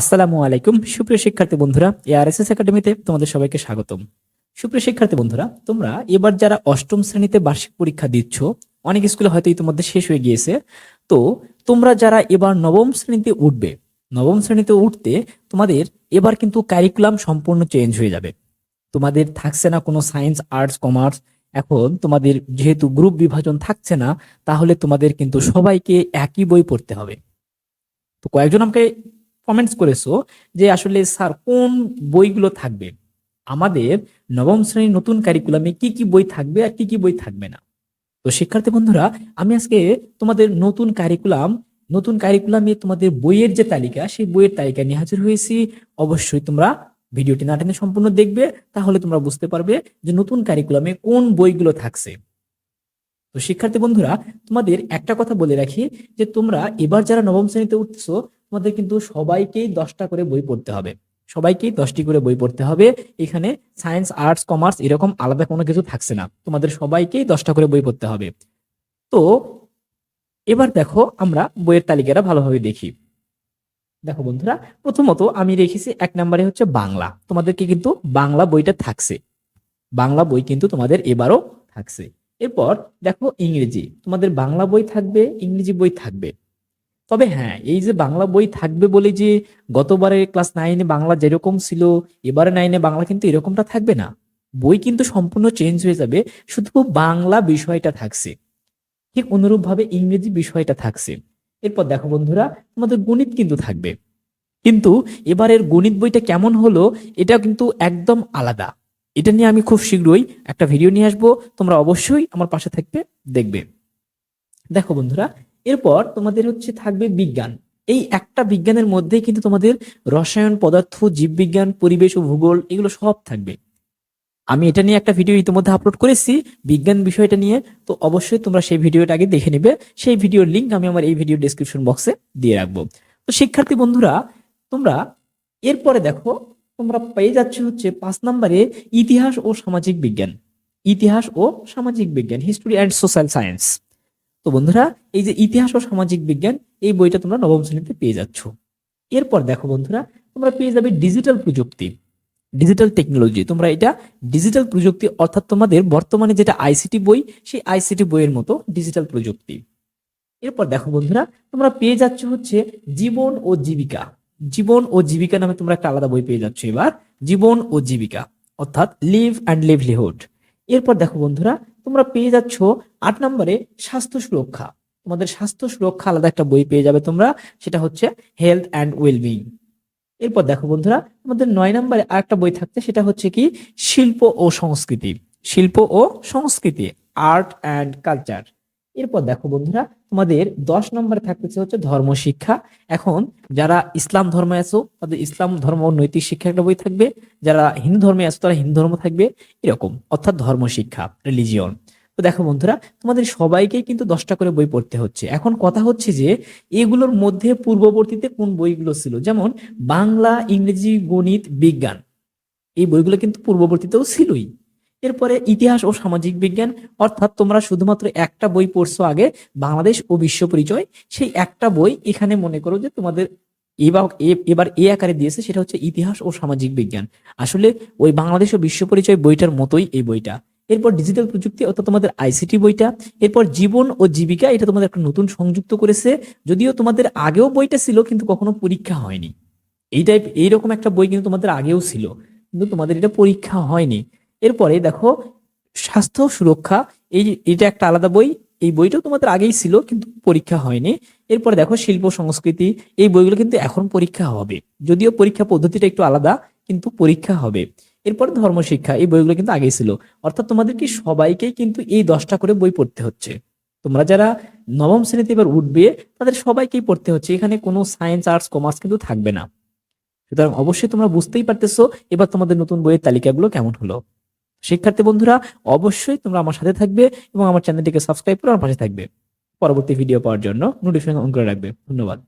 আসসালামু আলাইকুম। সুপ্রিয় শিক্ষার্থী বন্ধুরা এআরএসএস একাডেমিতে তোমাদের সবাইকে স্বাগতম। সুপ্রিয় শিক্ষার্থী বন্ধুরা, তোমরা এবার যারা অষ্টম শ্রেণীতে বার্ষিক পরীক্ষা দিচ্ছ, অনেক স্কুলে হয়তো ইতিমধ্যে শেষ হয়ে গিয়েছে, তো তোমরা যারা এবার নবম শ্রেণীতে উঠবে, নবম শ্রেণীতে উঠতে তোমাদের এবার কিন্তু কারিকুলাম সম্পূর্ণ চেঞ্জ হয়ে যাবে। তোমাদের থাকছে না কোনো সায়েন্স আর্টস কমার্স এখন তোমাদের যেহেতু গ্রুপ বিভাজন থাকছে না, তাহলে তোমাদের কিন্তু সবাইকে একই বই পড়তে হবে। তো কয়েকজন আমাকে কমেন্টস করেছ যে আসলে, স্যার, কোন বইগুলো থাকবে? আমাদের নবম শ্রেণির নতুন কারিকুলামে কি কি বই থাকবে আর কি কি বই থাকবে না? তো শিক্ষার্থী বন্ধুরা, আমি আজকে তোমাদের নতুন কারিকুলাম নতুন কারিকুলামে তোমাদের বইয়ের যে তালিকা, সেই বইয়ের তালিকা নিয়ে হাজির হয়েছি। অবশ্যই তোমরা ভিডিওটি না টেনে সম্পূর্ণ দেখবে, তাহলে তোমরা বুঝতে পারবে যে নতুন কারিকুলামে কোন বইগুলো থাকছে। তো শিক্ষার্থী বন্ধুরা, তোমাদের একটা কথা বলে রাখি যে তোমরা এবার যারা নবম শ্রেণীতে উঠছো তোমাদের কিন্তু সবাইকেই দশটা করে বই পড়তে হবে। সবাইকেই দশটি করে বই পড়তে হবে। এখানে সায়েন্স আর্টস কমার্স এরকম আলাদা কোনো কিছু থাকছে না। তোমাদের সবাইকেই দশটা করে বই পড়তে হবে। তো এবার দেখো আমরা বইয়ের তালিকাটা ভালোভাবে দেখি। দেখো বন্ধুরা, প্রথমত আমি রেখেছি এক নম্বরে হচ্ছে বাংলা। তোমাদেরকে কিন্তু বাংলা বইটা থাকছে। বাংলা বই কিন্তু তোমাদের এবারও থাকছে। এরপর দেখো ইংরেজি। তোমাদের বাংলা বই থাকবে, ইংরেজি বই থাকবে। তবে হ্যাঁ এই যে বাংলা বই থাকবে বলে যে গতবারে ক্লাস নাইনে বাংলা যেরকম ছিল, এবারে নাইনে বাংলা কিন্তু এরকমটা থাকবে না। বই কিন্তু সম্পূর্ণ চেঞ্জ হয়ে যাবে, শুধু বাংলা বিষয়টা থাকছে। ঠিক অনুরূপভাবে ইংরেজি বিষয়টা থাকছে। এরপর দেখো বন্ধুরা, তোমাদের গণিত কিন্তু থাকবে। কিন্তু এবারের গণিত বইটা কেমন হলো এটা কিন্তু একদম আলাদা। এটা নিয়ে আমি খুব শীঘ্রই একটা ভিডিও নিয়ে আসব, তোমরা অবশ্যই আমার পাশে থাকবে, দেখবে। দেখো বন্ধুরা এরপর তোমাদের হচ্ছে থাকবে বিজ্ঞান। এই একটা বিজ্ঞানের মধ্যেই কিন্তু তোমাদের রসায়ন পদার্থ, জীববিজ্ঞান, পরিবেশ ও ভূগোল এগুলো সব থাকবে। আমি এটা নিয়ে একটা ভিডিও ইতিমধ্যে আপলোড করেছি, বিজ্ঞান বিষয়টা নিয়ে, তো অবশ্যই তোমরা সেই ভিডিওটা আগে দেখে নিবে। সেই ভিডিওর লিংক আমি আমার এই ভিডিও ডেসক্রিপশন বক্সে দিয়ে রাখব। তো শিক্ষার্থী বন্ধুরা, তোমরা এরপরে দেখো, তোমরা পেয়ে যাচ্ছে হচ্ছে পাঁচ নম্বরে ইতিহাস ও সামাজিক বিজ্ঞান। ইতিহাস ও সামাজিক বিজ্ঞান হিস্টোরি অ্যান্ড সোশ্যাল সায়েন্স তো বন্ধুরা, এই যে ইতিহাস ও সামাজিক বিজ্ঞান, এই বইটা তোমরা নবম শ্রেণীতে পেয়ে যাচ্ছ। এরপর দেখো বন্ধুরা, তোমরা পেয়ে যাবে ডিজিটাল প্রযুক্তি। ডিজিটাল টেকনোলজি তোমরা এটা ডিজিটাল প্রযুক্তি, অর্থাৎ তোমাদের বর্তমানে যেটা আইসিটি বই, সেই আইসিটি বইয়ের মতো ডিজিটাল প্রযুক্তি। এরপর দেখো বন্ধুরা, তোমরা পেয়ে যাচ্ছ হচ্ছে জীবন ও জীবিকা। জীবন ও জীবিকা নামে তোমরা একটা আলাদা বই পেয়ে যাচ্ছ এবার। জীবন ও জীবিকা, অর্থাৎ লিভ অ্যান্ড লিভলিহুড এরপর দেখো বন্ধুরা তোমরা পেয়ে যাচ্ছ আট নম্বরে স্বাস্থ্য সুরক্ষা। তোমাদের স্বাস্থ্য সুরক্ষা আলাদা একটা বই পেয়ে যাবে তোমরা, সেটা হচ্ছে হেলথ অ্যান্ড ওয়েলবিং এরপর দেখো বন্ধুরা আমাদের নয় নম্বরে আরেকটা বই থাকছে, সেটা হচ্ছে কি? শিল্প ও সংস্কৃতি। শিল্প ও সংস্কৃতি আর্ট অ্যান্ড কালচার এরপর দেখো বন্ধুরা, তোমাদের দশ নম্বরে থাকতেছে হচ্ছে ধর্ম শিক্ষা। এখন যারা ইসলাম ধর্মে আছো, তাদের ইসলাম ধর্ম নৈতিক শিক্ষা একটা বই থাকবে। যারা হিন্দু ধর্মে আছো, তারা হিন্দু ধর্ম থাকবে। এরকম, অর্থাৎ ধর্ম শিক্ষা রিলিজিয়ন তো দেখো বন্ধুরা, তোমাদের সবাইকেই কিন্তু দশটা করে বই পড়তে হচ্ছে। এখন কথা হচ্ছে যে, এগুলোর মধ্যে পূর্ববর্তীতে কোন বইগুলো ছিল? যেমন বাংলা, ইংরেজি, গণিত, বিজ্ঞান। এই বইগুলো কিন্তু পূর্ববর্তীতেও ছিলই। এরপরে ইতিহাস ও সামাজিক বিজ্ঞান, অর্থাৎ তোমরা শুধুমাত্র একটা বই পড়ছো আগে, বাংলাদেশ ও বিশ্ব পরিচয়, সেই একটা বই এখানে মনে করো যে তোমাদের এবার এবার এ আকারে দিয়েছে, সেটা হচ্ছে ইতিহাস ও সামাজিক বিজ্ঞান। আসলে ওই বাংলাদেশ ও বিশ্ব পরিচয় বইটার মতোই এই বইটা। এরপর ডিজিটাল প্রযুক্তি, অর্থাৎ তোমাদের আইসিটি বইটা, এরপর জীবন ও জীবিকা, এটা তোমাদের একটা নতুন সংযুক্ত করেছে, যদিও তোমাদের আগেও বইটা ছিল, কিন্তু কখনো পরীক্ষা হয়নি। এই টাইপ এইরকম একটা বই কিন্তু তোমাদের আগেও ছিল, কিন্তু তোমাদের এটা পরীক্ষা হয়নি। এরপরে দেখো, স্বাস্থ্য সুরক্ষা, এই এটা একটা আলাদা বই। এই বইটাও তোমাদের আগেই ছিল, কিন্তু পরীক্ষা হয়নি। এরপরে দেখো, শিল্প সংস্কৃতি, এই বইগুলো কিন্তু এখন পরীক্ষা হবে। যদিও পরীক্ষা পদ্ধতিটা একটু আলাদা, কিন্তু পরীক্ষা হবে। এরপরে ধর্ম শিক্ষা, এই বইগুলো কিন্তু আগেই ছিল। অর্থাৎ তোমাদের কি সবাইকেই কিন্তু এই দশটা করে বই পড়তে হচ্ছে? তোমরা যারা নবম শ্রেণীতে এবার উঠবে, তাদের সবাইকেই পড়তে হচ্ছে। এখানে কোনো সায়েন্স, আর্টস, কমার্স কিন্তু থাকবে না। সুতরাং অবশ্যই তোমরা বুঝতেই পারতেছো, এবার তোমাদের নতুন বইয়ের তালিকাগুলো কেমন হলো। শিক্ষার্থী বন্ধুরা, অবশ্যই তোমরা আমার সাথে থাকবে এবং আমার চ্যানেলটিকে সাবস্ক্রাইব করে আমার পাশে থাকবে। পরবর্তী ভিডিও পাওয়ার জন্য নোটিফিকেশন অন করে রাখবে। ধন্যবাদ।